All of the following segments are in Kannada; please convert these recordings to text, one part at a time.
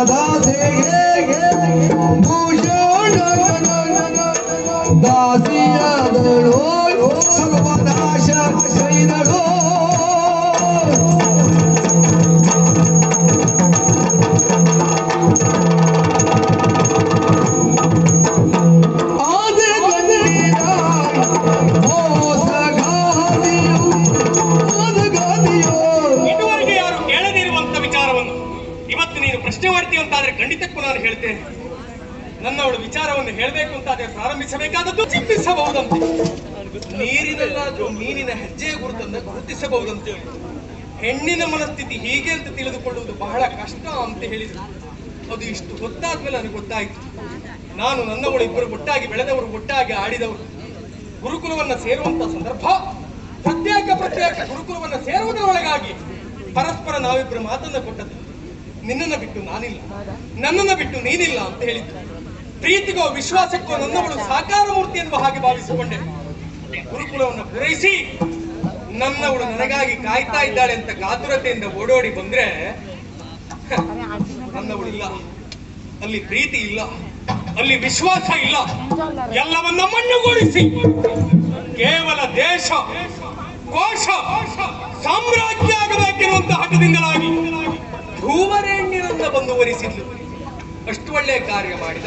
ಸದಾ ನನ್ನವಳು ವಿಚಾರವನ್ನು ಹೇಳಬೇಕು ಅಂತ ಅದೇ ಪ್ರಾರಂಭಿಸಬೇಕಾದದ್ದು ಚಿಂತಿಸಬಹುದಂತೆ. ನೀರಿನಲ್ಲಾದ್ರೂ ಮೀನಿನ ಹೆಜ್ಜೆಯ ಗುರುತನ್ನು ಗುರುತಿಸಬಹುದಂತೆ. ಹೆಣ್ಣಿನ ಮನಸ್ಥಿತಿ ಹೀಗೆ ಅಂತ ತಿಳಿದುಕೊಳ್ಳುವುದು ಬಹಳ ಕಷ್ಟ ಅಂತ ಹೇಳಿದ್ರು. ಅದು ಇಷ್ಟು ಗೊತ್ತಾದ್ಮೇಲೆ ನನಗೆ ಗೊತ್ತಾಯ್ತು. ನಾನು ನನ್ನವಳು ಇಬ್ಬರು ಒಟ್ಟಾಗಿ ಬೆಳೆದವರು, ಒಟ್ಟಾಗಿ ಆಡಿದವರು. ಗುರುಕುಲವನ್ನ ಸೇರುವಂತ ಸಂದರ್ಭ. ಪ್ರತ್ಯೇಕ ಪ್ರತ್ಯೇಕ ಗುರುಕುಲವನ್ನ ಸೇರುವುದರೊಳಗಾಗಿ ಪರಸ್ಪರ ನಾವಿಬ್ಬರು ಮಾತನ್ನ ಕೊಟ್ಟದ್ದು. ನಿನ್ನನ್ನ ಬಿಟ್ಟು ನಾನಿಲ್ಲ. ನನ್ನನ್ನ ಬಿಟ್ಟು ನೀನಿಲ್ಲ ಅಂತ ಹೇಳಿದ್ದು ಪ್ರೀತಿಗೋ ವಿಶ್ವಾಸಕ್ಕೋ ನನ್ನವಳು ಸಾಕಾರ ಮೂರ್ತಿ ಎನ್ನುವ ಹಾಗೆ ಭಾವಿಸಿಕೊಂಡೆ. ಗುರುಕುಲವನ್ನು ಪೂರೈಸಿ ನನ್ನವಳು ನನಗಾಗಿ ಕಾಯ್ತಾ ಇದ್ದಾಳೆ ಅಂತ ಕಾತುರತೆಯಿಂದ ಓಡೋಡಿ ಬಂದ್ರೆ ನನ್ನವಳು ಇಲ್ಲ. ಅಲ್ಲಿ ಪ್ರೀತಿ ಇಲ್ಲ. ಅಲ್ಲಿ ವಿಶ್ವಾಸ ಇಲ್ಲ. ಎಲ್ಲವನ್ನ ಮಣ್ಣುಗೂಡಿಸಿ. ಕೇವಲ ದೇಶ, ಕೋಶ, ಸಾಮ್ರಾಜ್ಯ ಆಗಬೇಕೆನ್ನುವಂತ ಹಠದಿಂದಲಾಗಿ ಧ್ರುವರೇಣ್ಯರನ್ನ ಬಂದು ವರಿಸಿದ್ಲು ಅಷ್ಟು ಒಳ್ಳೆಯ ಕಾರ್ಯ ಮಾಡಿದ.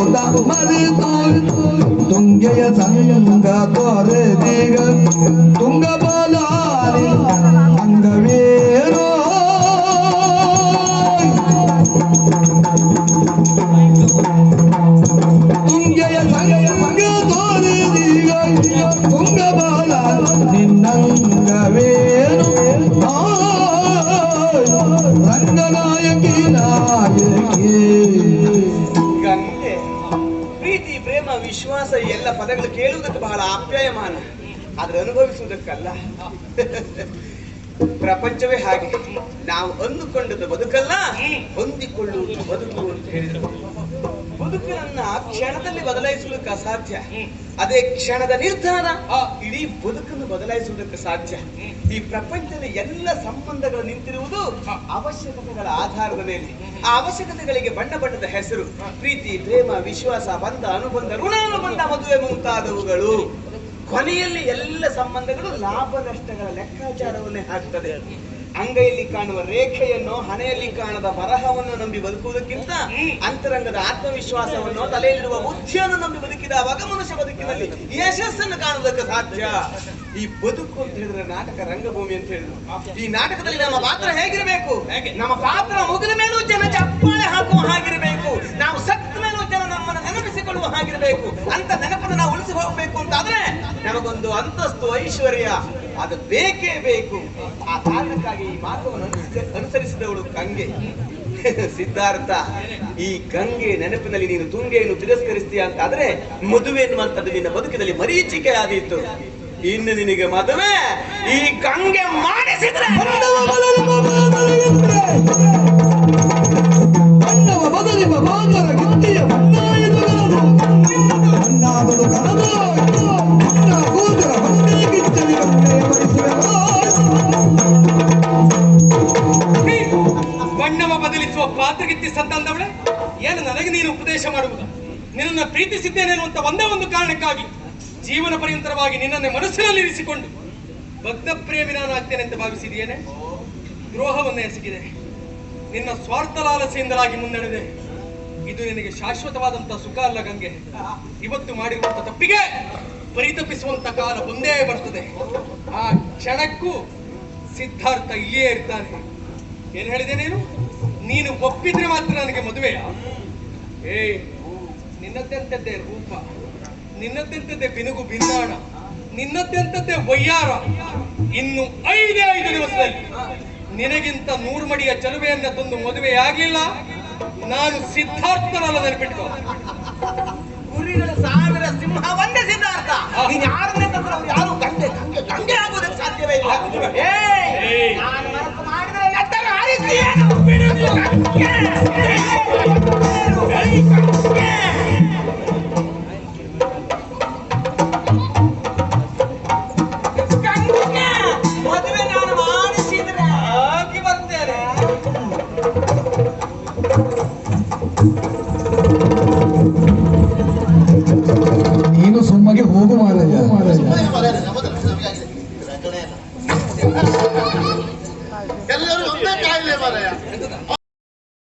ಎಂಬುದ ಮರೆತು ತುಂಗೆಯ ಸಂಗ ತೊರೆದಿಗ ತುಂಗಬಲಾರಿ ಪ್ರೀತಿ, ಪ್ರೇಮ, ವಿಶ್ವಾಸ ಎಲ್ಲ ಪದಗಳು ಕೇಳುವುದಕ್ಕೆ ಬಹಳ ಆಪ್ಯಾಯಮಾನ. ಆದ್ರೆ ಅನುಭವಿಸುವುದಕ್ಕಲ್ಲ. ಪ್ರಪಂಚವೇ ಹಾಗೆ. ನಾವು ಅಂದುಕೊಂಡದ್ದು ಬದುಕಲ್ಲ, ಹೊಂದಿಕೊಳ್ಳುವುದು ಬದುಕು ಅಂತ ಹೇಳಿದ್ರು. ಬದುಕನ್ನ ಕ್ಷಣದಲ್ಲಿ ಬದಲಾಯಿಸುವುದಕ್ಕೆ ಅಸಾಧ್ಯ. ಅದೇ ಕ್ಷಣದ ನಿರ್ಧಾರ ಇಡೀ ಬದುಕನ್ನು ಬದಲಾಯಿಸುವುದಕ್ಕೆ ಸಾಧ್ಯ. ಈ ಪ್ರಪಂಚದ ಎಲ್ಲ ಸಂಬಂಧಗಳು ನಿಂತಿರುವುದು ಅವಶ್ಯಕತೆಗಳ ಆಧಾರದ ಮೇಲೆ. ಆ ಅವಶ್ಯಕತೆಗಳಿಗೆ ಬಣ್ಣ ಬಣ್ಣದ ಹೆಸರು. ಪ್ರೀತಿ, ಪ್ರೇಮ, ವಿಶ್ವಾಸ, ಬಂಧ, ಅನುಬಂಧ, ಋಣಾನುಬಂಧ, ಮದುವೆ ಮುಂತಾದವುಗಳು. ಕೊನೆಯಲ್ಲಿ ಎಲ್ಲ ಸಂಬಂಧಗಳು ಲಾಭ ನಷ್ಟಗಳ ಲೆಕ್ಕಾಚಾರವನ್ನೇ ಹಾಕ್ತದೆ. ಅಂಗೈಯಲ್ಲಿ ಕಾಣುವ ರೇಖೆಯನ್ನು ಹಣೆಯಲ್ಲಿ ಕಾಣದ ಬರಹವನ್ನು ನಂಬಿ ಬದುಕುವುದಕ್ಕಿಂತ ಅಂತರಂಗದ ಆತ್ಮವಿಶ್ವಾಸವನ್ನು ತಲೆಯಲ್ಲಿರುವ ಬುದ್ಧಿಯನ್ನು ನಂಬಿ ಬದುಕಿದವಾಗ ಮನುಷ್ಯ ಬದುಕಿನಲ್ಲಿ ಯಶಸ್ಸನ್ನು ಕಾಣುವುದಕ್ಕೆ ಸಾಧ್ಯ. ಈ ಬದುಕು ಅಂತ ಹೇಳಿದ್ರೆ ನಾಟಕ ರಂಗಭೂಮಿ ಅಂತ ಹೇಳಿದ್ರು. ಈ ನಾಟಕದಲ್ಲಿ ನಮ್ಮ ಪಾತ್ರ ಹೇಗಿರಬೇಕು? ನಮ್ಮ ಪಾತ್ರ ಮುಗಿದ ಮೇಲೂ ಜನ ಚಪ್ಪಾಳೆ ಹಾಕುವ ಹಾಗಿರಬೇಕು. ನಾವು ಸತ್ತ ಮೇಲೂ ಜನ ನಮ್ಮನ್ನು ನೆನಪಿಸಿಕೊಳ್ಳುವ ಹಾಗಿರಬೇಕು. ಅಂತ ನೆನಪನ್ನು ನಾವು ಉಳಿಸಿ ಹೋಗಬೇಕು ಅಂತಾದ್ರೆ ನಮಗೊಂದು ಅಂತಸ್ತು ಐಶ್ವರ್ಯ. ಅದು ಬೇಕೇ ಬೇಕು. ಆ ಕಾರಣಕ್ಕಾಗಿ ಈ ಮಾತವನ್ನು ಅನುಸ- ಅನುಸರಿಸಿದವಳು ಗಂಗೆ. ಸಿದ್ಧಾರ್ಥ, ಈ ಗಂಗೆ ನೆನಪಿನಲ್ಲಿ ನೀನು ತುಂಗೆಯನ್ನು ತಿರಸ್ಕರಿಸ್ತೀಯ ಅಂತಾದ್ರೆ ಮದುವೆ ಎನ್ನುವಂಥದ್ದು ನಿನ್ನ ಬದುಕಿನಲ್ಲಿ ಮರೀಚಿಕೆ ಆದೀತು ಇನ್ನು ನಿನಗೆ ಮದುವೆ ಈ ಗಂಗೆ ಮಾಡಿಸಿದ್ರೆ ಉಪದೇಶ ಮಾಡುವುದು. ನಿನ್ನನ್ನು ಪ್ರೀತಿಸಿದ್ದೇನೆ ಅನ್ನುವಂತ ಒಂದೇ ಒಂದು ಕಾರಣಕ್ಕಾಗಿ ಜೀವನ ಪರ್ಯಂತರವಾಗಿ ನಿನ್ನನ್ನೇ ಮನಸ್ಸಿನಲ್ಲಿ ಇರಿಸಿಕೊಂಡು ಭಕ್ತ ಪ್ರೇಮಿ ನಾನು ಆಗ್ತೇನೆ ಅಂತ ಭಾವಿಸಿದೆಯೇನೆ? ದ್ರೋಹವನ್ನು ಎಸಗಿದೆ ನಿನ್ನ ಸ್ವಾರ್ಥ ಲಾಲಸೆಯಿಂದಲಾಗಿ ಮುನ್ನಡೆದೆ ಇದು ನಿನಗೆ ಶಾಶ್ವತವಾದಂತಹ ಸುಖ ಅಲ್ಲ ಗಂಗೆ. ಇವತ್ತು ಮಾಡಿರುವಂತ ತಪ್ಪಿಗೆ ಪರಿತಪಿಸುವಂತ ಕಾಲ ಬಂದೇ ಬರ್ತದೆ. ಆ ಕ್ಷಣಕ್ಕೂ ಸಿದ್ಧಾರ್ಥ ಇಲ್ಲಿಯೇ ಇರ್ತಾನೆ. ಏನ್ ಹೇಳಿದೆ ನೀನು? ನೀನು ಒಪ್ಪಿದ್ರೆ ಮಾತ್ರ ನನಗೆ ಮದುವೆಯ? ಏ ನಿನ್ನದ್ದೆಂತದ್ದೇ ರೂಪ ನಿನ್ನದ್ದೆಂತದ್ದೇ ಬಿನುಗು ಬಿನ್ನಾಣ ನಿನ್ನದ್ದೆಂತದ್ದೇ ವಯ್ಯಾರ ಇನ್ನು ಐದೇ ಐದು ದಿವಸದಲ್ಲಿ ನಿನಗಿಂತ ನೂರು ಮಡಿಯ ಚಲುವೆಯನ್ನ ತಂದು ಆಗಿಲ್ಲ ನಾನು ಸಿದ್ಧಾರ್ಥನಲ್ಲ ನೆನಪಿಟ್ಕೋ ಗುರಿಗಳ ಸಾವಿರ ಸಿಂಹ ಒಂದೇ ಸಿದ್ಧಾರ್ಥ ನೀನ್ ಯಾರನ್ನೇ ತಂದ್ರೆ ಅವ್ರು ಯಾರು ಗಂಗೆ ಗಂಗೆ ಗಂಗೆ ಆಗೋದಕ್ಕೆ ಸಾಧ್ಯವೇ ಇಲ್ಲ ಏಯ್! ಏಯ್! ನಾನು ಮನಸ್ಸು ಮಾಡಿದ್ರೆ.